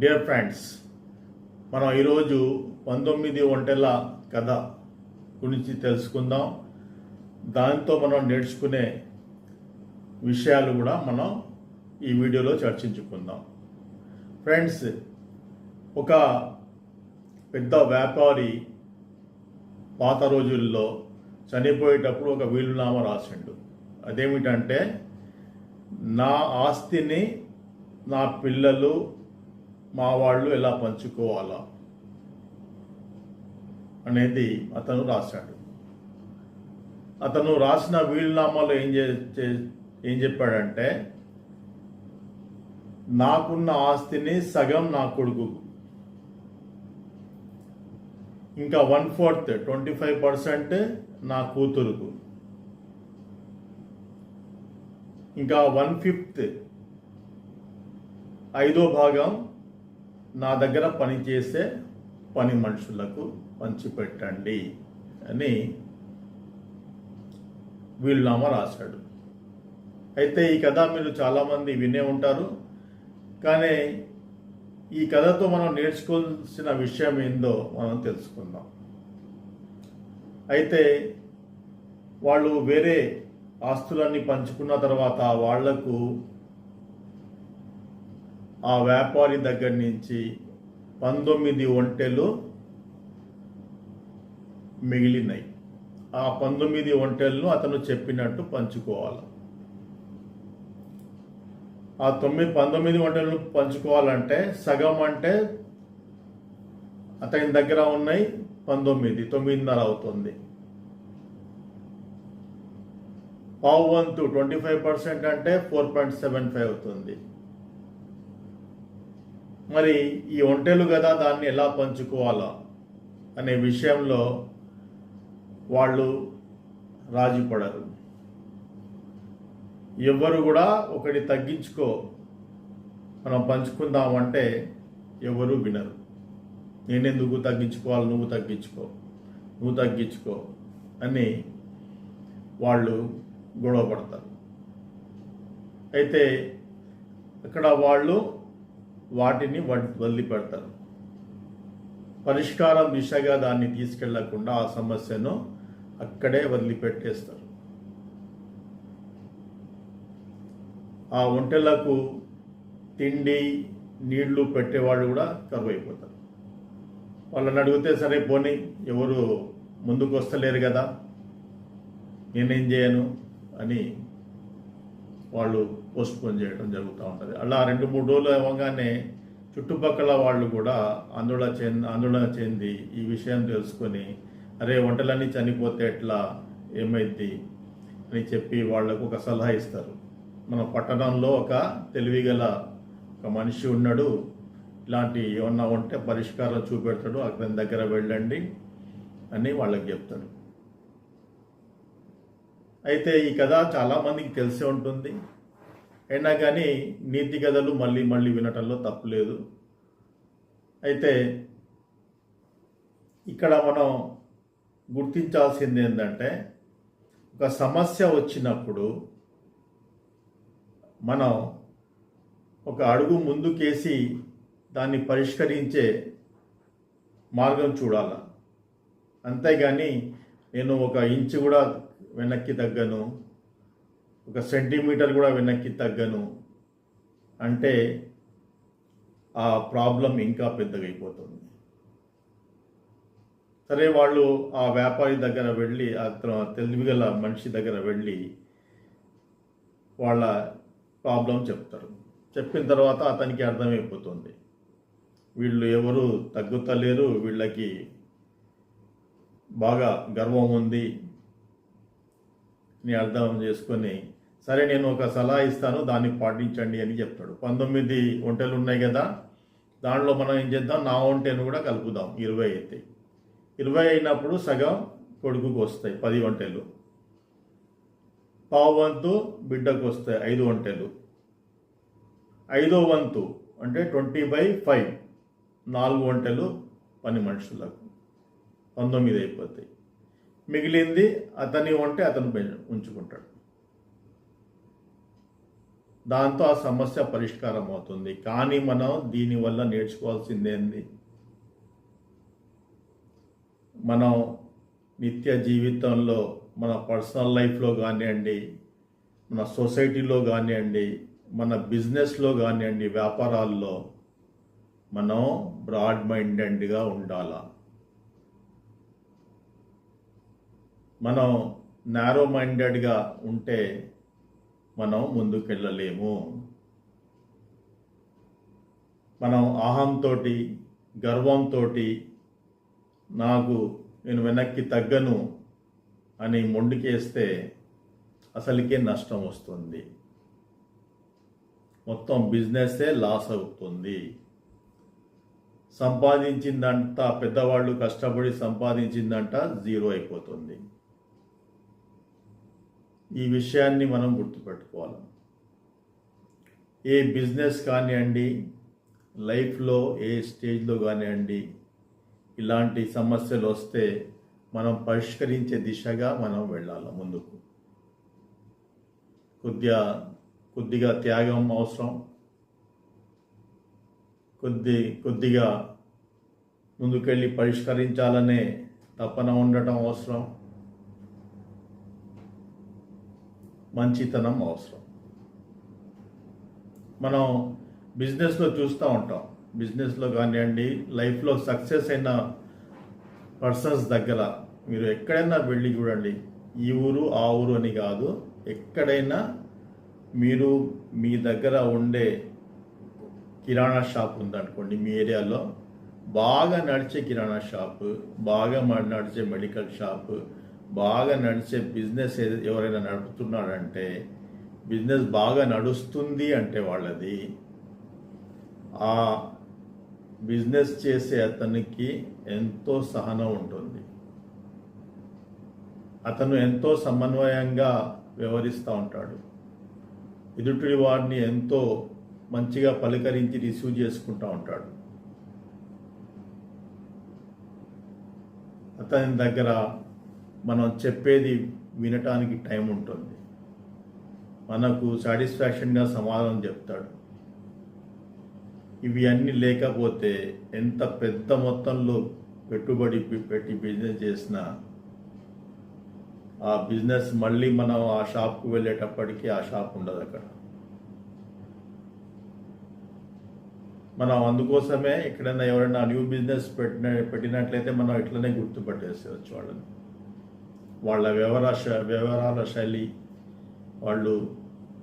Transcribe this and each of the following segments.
Dear friends మనం ఈరోజు పంతొమ్మిది ఒంటెల కథ గురించి తెలుసుకుందాం. దాంతో మనం నేర్చుకునే విషయాలు కూడా మనం ఈ వీడియోలో చర్చించుకుందాం. ఫ్రెండ్స్ ఒక పెద్ద వ్యాపారి పాత రోజుల్లో చనిపోయేటప్పుడు ఒక వీలునామా రాసిండు. అదేమిటంటే నా ఆస్తిని నా పిల్లలు మా వాళ్ళు ఎలా పంచుకోవాలా అనేది అతను రాశాడు. అతను రాసిన వీలునామాలో ఏం చే చే- ఏం చెప్పాడంటే నాకున్న ఆస్తిని సగం నా కొడుకు. ఇంకా one fourth twenty five percent నా కూతురుకు. ఇంకా వన్ ఫిఫ్త్ ఐదో భాగం నా దగ్గర పనిచేసే పని మనుషులకు పంచిపెట్టండి అని వీలునామా రాశాడు. అయితే ఈ కథ మీరు చాలామంది వినే ఉంటారు. కానీ ఈ కథతో మనం నేర్చుకోవాల్సిన విషయం ఏందో మనం తెలుసుకుందాం. అయితే వాళ్ళు వేరే ఆస్తులన్నీ పంచుకున్న తర్వాత వాళ్ళకు ఆ వ్యాపారి దగ్గర నుంచి పంతొమ్మిది ఒంటెలు మిగిలినాయి. ఆ పంతొమ్మిది ఒంటెలను అతను చెప్పినట్టు పంచుకోవాలి. ఆ తొమ్మిది పంతొమ్మిది ఒంటెలను పంచుకోవాలంటే సగం అంటే అతని దగ్గర ఉన్నాయి పంతొమ్మిది తొమ్మిదిన్నర అవుతుంది. పావు వంతు ట్వంటీ ఫైవ్ పర్సెంట్ అంటే ఫోర్ పాయింట్ సెవెన్ ఫైవ్ అవుతుంది. మరి ఈ ఒంటెలు కదా దాన్ని ఎలా పంచుకోవాలా అనే విషయంలో వాళ్ళు రాజీ పడరు ఎవ్వరు కూడా ఒకటి తగ్గించుకో మనం పంచుకుందామంటే ఎవరు వినరు. నేనెందుకు తగ్గించుకోవాలి నువ్వు తగ్గించుకో నువ్వు తగ్గించుకో అని వాళ్ళు గొడవ పడతారు అయితే అక్కడ వాళ్ళు వాటిని వదిలిపెడతారు. పరిష్కారం దిశగా దాన్ని తీసుకెళ్ళకుండా ఆ సమస్యను అక్కడే వదిలిపెట్టేస్తారు. ఆ ఒంటెలకు తిండి నీళ్ళు పెట్టేవాళ్ళు కూడా కరువు అయిపోతారు వాళ్ళని అడిగితే సరే పోనీ ఎవరు ముందుకు వస్తలేరు కదా నేనేం చేయను? అని వాళ్ళు పోస్ట్పోన్ చేయడం జరుగుతూ ఉంటుంది. అలా రెండు మూడు రోజులు అవ్వగానే చుట్టుపక్కల వాళ్ళు కూడా ఆందోళన చెంది ఆందోళన చెంది ఈ విషయం తెలుసుకొని అరే వంటలన్నీ చనిపోతే ఎట్లా? ఏమైద్ది? అని చెప్పి వాళ్ళకు ఒక సలహా ఇస్తారు. మన పట్టణంలో ఒక తెలివిగల ఒక మనిషి ఉన్నాడు. ఇలాంటి ఏమన్నా ఉంటే పరిష్కారం చూపెడతాడు. అతని దగ్గర వెళ్ళండి అని వాళ్ళకి చెప్తాడు. అయితే ఈ కథ చాలామందికి తెలిసే ఉంటుంది. అయినా కానీ నీతి కథలు మళ్ళీ మళ్ళీ వినటంలో తప్పులేదు అయితే ఇక్కడ మనం గుర్తించాల్సింది ఏంటంటే ఒక సమస్య వచ్చినప్పుడు మనం ఒక అడుగు ముందుకేసి దాన్ని పరిష్కరించే మార్గం చూడాల. అంతేగాని నేను ఒక ఇంచు కూడా వెనక్కి తగ్గను. ఒక సెంటీమీటర్ కూడా వెనక్కి తగ్గను. అంటే ఆ ప్రాబ్లం ఇంకా పెద్దగైపోతుంది. సరే వాళ్ళు ఆ వ్యాపారి దగ్గర వెళ్ళి అతను తెలివిగల మనిషి దగ్గర వెళ్ళి వాళ్ళ ప్రాబ్లం చెప్తారు. చెప్పిన తర్వాత అతనికి అర్థమైపోతుంది. వీళ్ళు ఎవరు తగ్గుతలేరు వీళ్ళకి బాగా గర్వం ఉంది అని అర్థం చేసుకొని సరే నేను ఒక సలహా ఇస్తాను దాన్ని పాటించండి అని చెప్తాడు. పంతొమ్మిది ఒంటెలు ఉన్నాయి కదా దాంట్లో మనం ఏం చేద్దాం? నా ఒంటెను కూడా కలుపుదాం ఇరవై అయితే. ఇరవై అయినప్పుడు సగం కొడుకుకు వస్తాయి పది ఒంటెలు. పావు వంతు బిడ్డకు వస్తాయి ఐదు ఒంటెలు. ఐదో వంతు అంటే ట్వంటీ బై ఫైవ్ నాలుగు ఒంటెలు పని మనుషులకు. పంతొమ్మిది అయిపోతాయి. మిగిలింది అతని ఉంటే అతను ఉంచుకుంటాడు. దాంతో ఆ సమస్య పరిష్కారం అవుతుంది. కానీ మనం దీనివల్ల నేర్చుకోవాల్సిందేంది మనం నిత్య జీవితంలో మన పర్సనల్ లైఫ్లో కానివ్వండి మన సొసైటీలో కానివ్వండి మన బిజినెస్లో కానివ్వండి వ్యాపారాల్లో మనం బ్రాడ్ మైండెడ్గా ఉండాలా? మనం నారో మైండెడ్గా ఉంటే మనం ముందుకెళ్ళలేము. మనం అహంతో గర్వంతో నాకు నేను వెనక్కి తగ్గను అని మొండికేస్తే అసలుకే నష్టం వస్తుంది. మొత్తం బిజినెస్సే లాస్ అవుతుంది. సంపాదించిందంతా పెద్దవాళ్ళు కష్టపడి సంపాదించిందంట జీరో అయిపోతుంది. ఈ విషయాన్ని మనం గుర్తుపెట్టుకోవాలి. ఏ బిజినెస్ కానివ్వండి లైఫ్లో ఏ స్టేజ్లో కానివ్వండి ఇలాంటి సమస్యలు వస్తే మనం పరిష్కరించే దిశగా మనం వెళ్ళాలి ముందుకు. కొద్దిగా కొద్దిగా త్యాగం అవసరం. కొద్ది కొద్దిగా ముందుకెళ్ళి పరిష్కరించాలనే తపన ఉండటం అవసరం. మంచితనం అవసరం. మనం బిజినెస్లో చూస్తూ ఉంటాం. బిజినెస్లో కానివ్వండి లైఫ్లో సక్సెస్ అయిన పర్సన్స్ దగ్గర మీరు ఎక్కడైనా వెళ్ళి చూడండి. ఈ ఊరు ఆ ఊరు అని కాదు ఎక్కడైనా మీరు మీ దగ్గర ఉండే కిరాణా షాప్ ఉందనుకోండి మీ ఏరియాలో బాగా నడిచే కిరాణా షాప్ బాగా నడిచే మెడికల్ షాప్ బాగా నడిచే బిజినెస్ ఏ- ఎవరైనా నడుపుతున్నాడంటే బిజినెస్ బాగా నడుస్తుంది అంటే వాళ్ళది. ఆ బిజినెస్ చేసే అతనికి ఎంతో సహనం ఉంటుంది. అతను ఎంతో సమన్వయంగా వ్యవహరిస్తూ ఉంటాడు. ఎదుటి వారిని ఎంతో మంచిగా పలకరించి రిసీవ్ చేసుకుంటూ ఉంటాడు. అతని దగ్గర మనం చెప్పేది వినటానికి టైం ఉంటుంది. మనకు సాటిస్ఫాక్షన్గా సమాధానం చెప్తాడు. ఇవి అన్నీ లేకపోతే ఎంత పెద్ద మొత్తంలో పెట్టుబడి పెట్టి బిజినెస్ చేసినా ఆ బిజినెస్ మళ్ళీ మనం ఆ షాప్కు వెళ్ళేటప్పటికీ ఆ షాప్ ఉండదు అక్కడ. మనం అందుకోసమే ఎక్కడైనా ఎవరైనా న్యూ బిజినెస్ పెట్టిన పెట్టినట్లయితే మనం ఇట్లనే గుర్తుపట్టేసేవచ్చు వాళ్ళని. వాళ్ళ వ్యవహార శ- వ్యవహారాల శైలి వాళ్ళు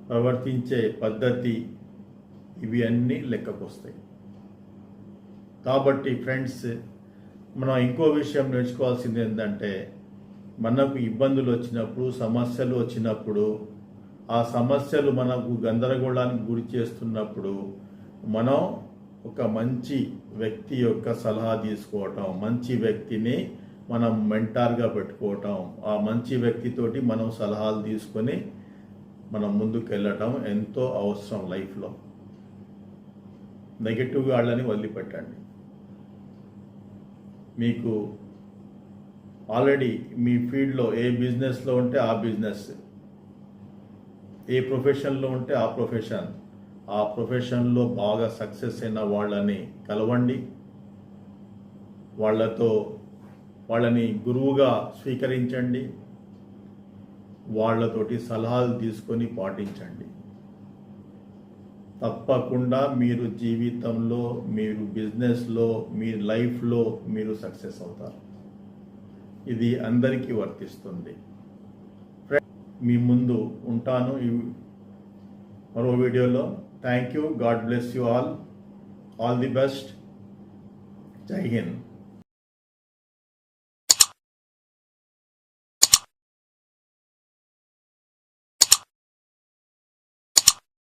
ప్రవర్తించే పద్ధతి ఇవి అన్నీ లెక్కకొస్తాయి. కాబట్టి ఫ్రెండ్స్ మనం ఇంకో విషయం నేర్చుకోవాల్సింది ఏంటంటే మనకు ఇబ్బందులు వచ్చినప్పుడు సమస్యలు వచ్చినప్పుడు ఆ సమస్యలు మనకు గందరగోళానికి గురి చేస్తున్నప్పుడు మనం ఒక మంచి వ్యక్తి యొక్క సలహా తీసుకోవటం మంచి వ్యక్తిని మనం మెంటార్గా పెట్టుకోవటం ఆ మంచి వ్యక్తితోటి మనం సలహాలు తీసుకొని మనం ముందుకు వెళ్ళటం ఎంతో అవసరం లైఫ్లో. నెగిటివ్ వాళ్ళని వదిలిపెట్టండి. మీకు ఆల్రెడీ మీ ఫీల్డ్లో ఏ బిజినెస్లో ఉంటే ఆ బిజినెస్ ఏ ప్రొఫెషన్లో ఉంటే ఆ ప్రొఫెషన్ ఆ ప్రొఫెషన్లో బాగా సక్సెస్ అయిన వాళ్ళని కలవండి. వాళ్ళతో వాళ్ళని గురువుగా స్వీకరించండి. వాళ్ళతోటి సలహాలు తీసుకొని పాటించండి. తప్పకుండా మీరు జీవితంలో మీరు బిజినెస్లో మీ లైఫ్లో మీరు సక్సెస్ అవుతారు. ఇది అందరికీ వర్తిస్తుంది. మీ ముందు ఉంటాను ఈ మరో వీడియోలో. Thank you God bless you all all the best Jai Hind